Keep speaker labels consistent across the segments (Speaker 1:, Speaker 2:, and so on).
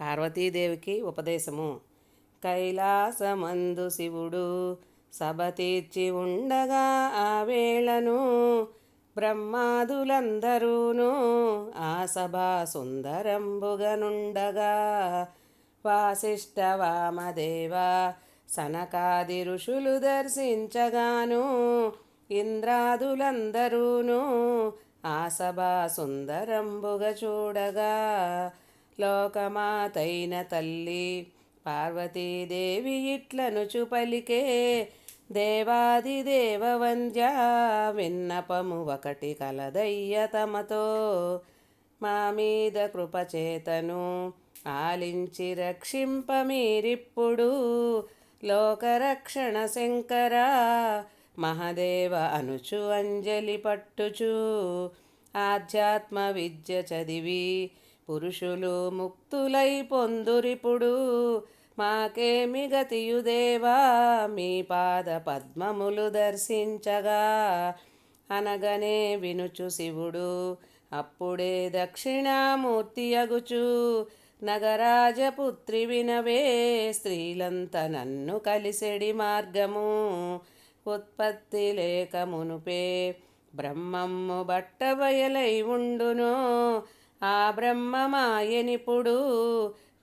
Speaker 1: పార్వతీదేవికి ఉపదేశము. కైలాసమందు శివుడు సభ తీర్చి ఉండగా ఆ వేళను బ్రహ్మాదులందరూను ఆ సభ సుందరంబుగనుండగా. వాసిష్ఠ వామదేవ సనకాది ఋషులు దర్శించగాను ఇంద్రాదులందరూను ఆ సభ సుందరంబుగ చూడగా. లోకమాతైన తల్లి పార్వతీదేవి ఇట్లనుచు పలికే దేవాది దేవవంద్య విన్నపము ఒకటి కలదయ్య తమతో. మా మీద కృపచేతను ఆలించి రక్షింప మీరిప్పుడు. లోకరక్షణ శంకర మహదేవ అనుచు అంజలి పట్టుచు. ఆధ్యాత్మ విద్య చదివి పురుషులు ముక్తులై పొందురిపుడు. మాకేమి గతియుదేవా మీ పాద పద్మములు దర్శించగా. అనగనే వినుచు శివుడు అప్పుడే దక్షిణామూర్తి అగుచు. నగరాజపుత్రి వినవే స్త్రీలంత నన్ను కలిసెడి మార్గము. ఉత్పత్తి లేక మునుపే బ్రహ్మమ్ము బట్టబయలై ఉండును. ఆ బ్రహ్మమాయనిప్పుడు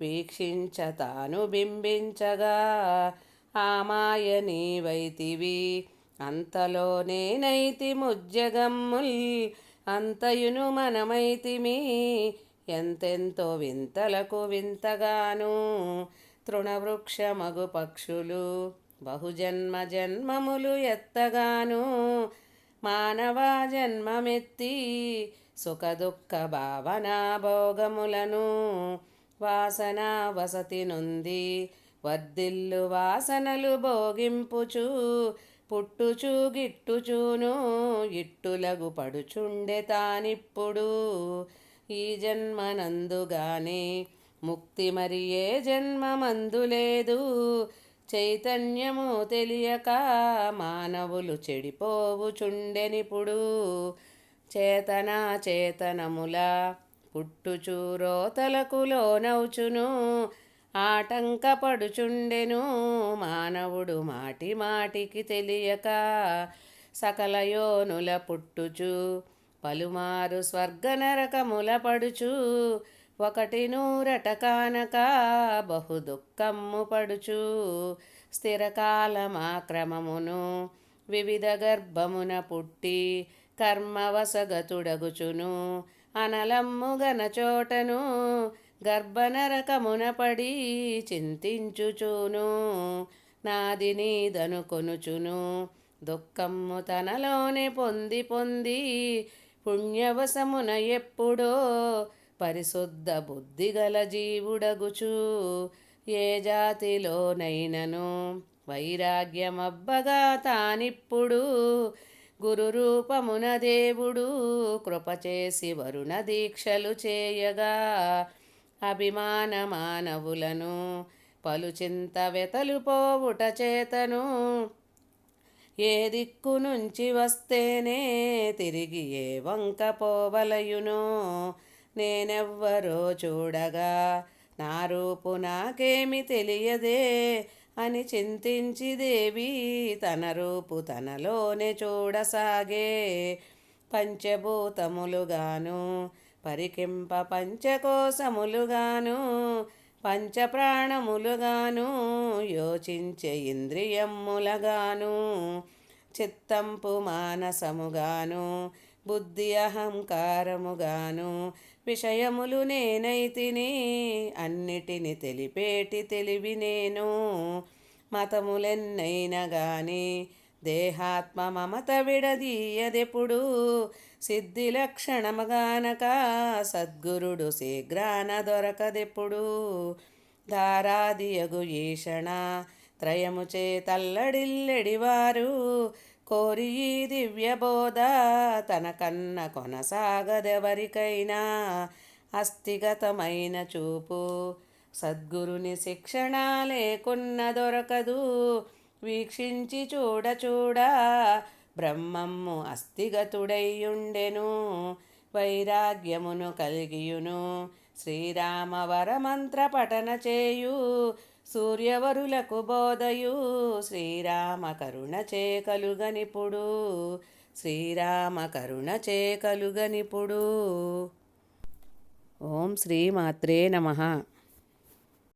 Speaker 1: వీక్షించ తాను బింబించగా. ఆ మాయ నీవైతివి అంతలోనేనైతి ముజ్జగమ్ముల్ అంతయును మనమైతిమి ఎంతెంతో వింతలకు వింతగాను. తృణవృక్షమగు పక్షులు బహుజన్మ జన్మములు ఎత్తగాను. మానవ జన్మమెత్తి సుఖదుఃఖ భావనా భోగములను వాసన వసతి నుంది వర్దిల్లు వాసనలు భోగింపుచు పుట్టుచు గిట్టుచూను ఇట్టులగు పడుచుండె తానిప్పుడు. ఈ జన్మనందుగానే ముక్తి మరి ఏ జన్మమందు లేదు. చైతన్యము తెలియక మానవులు చెడిపోవుచుండెనిప్పుడు. చేతన చేతనముల పుట్టుచు లోనవుచును ఆటంకపడుచుండెను మానవుడు మాటి మాటికి తెలియక సకలయోనుల పుట్టుచు పలుమారు స్వర్గనరకముల పడుచు ఒకటి నూరట కానక బహు దుఃఖమ్ము పడుచు స్థిరకాలమాక్రమమును వివిధ గర్భమున పుట్టి కర్మవసగతుడగుచును అనలమ్ముగన చోటను గర్భనరకమున పడి చింతించుచును. నాది నీదను కొనుచును. దుఃఖము తనలోనే పొంది పొంది పుణ్యవశమున ఎప్పుడో పరిశుద్ధ బుద్ధిగల జీవుడగుచు. ఏ జాతిలోనైనను వైరాగ్యమబ్బగా తానిప్పుడు గురు రూపమున దేవుడు కృపచేసి వరుణ దీక్షలు చేయగా అభిమాన మానవులను పలు చింత వెతలు పోవుట చేతను. ఏ దిక్కు నుంచి వస్తేనే తిరిగి ఏ వంక పోవలయును. నేనెవ్వరో చూడగా నా రూపు నాకేమి తెలియదే. అని చింతించి దేవి తన రూపు తనలోనే చూడసాగే. పంచభూతములుగాను పరికింప పంచకోశములుగాను పంచప్రాణములుగాను యోచించే ఇంద్రియములగాను చిత్తంపు మానసముగాను బుద్ధి అహంకారముగాను విషయములు నేనైతిని అన్నిటిని తెలిపేటి తెలివి నేను. మతములెన్నైనా గాని దేహాత్మ మమత విడదీయదెప్పుడు సిద్ధి లక్షణముగానక సద్గురుడు శీఘ్రాన దొరకదెప్పుడు. దారాదియగు ఈషణ త్రయము చేతల్లడిల్లెడివారు కోరి దివ్యబోధ తనకన్న తన కన్న కొనసాగదెవరికైనా అస్థిగతమైన చూపు. సద్గురుని శిక్షణ లేకున్న దొరకదు. వీక్షించి చూడ చూడ బ్రహ్మమ్ము అస్థిగతుడైయుండెను వైరాగ్యమును కలిగియును. శ్రీరామవరమంత్ర పఠన చేయు. సూర్యవరులకు బోధయు. శ్రీరామ కరుణ చేకలుగనిపుడు. శ్రీరామ కరుణ చేకలుగనిపుడు. ఓం శ్రీమాత్రే నమః.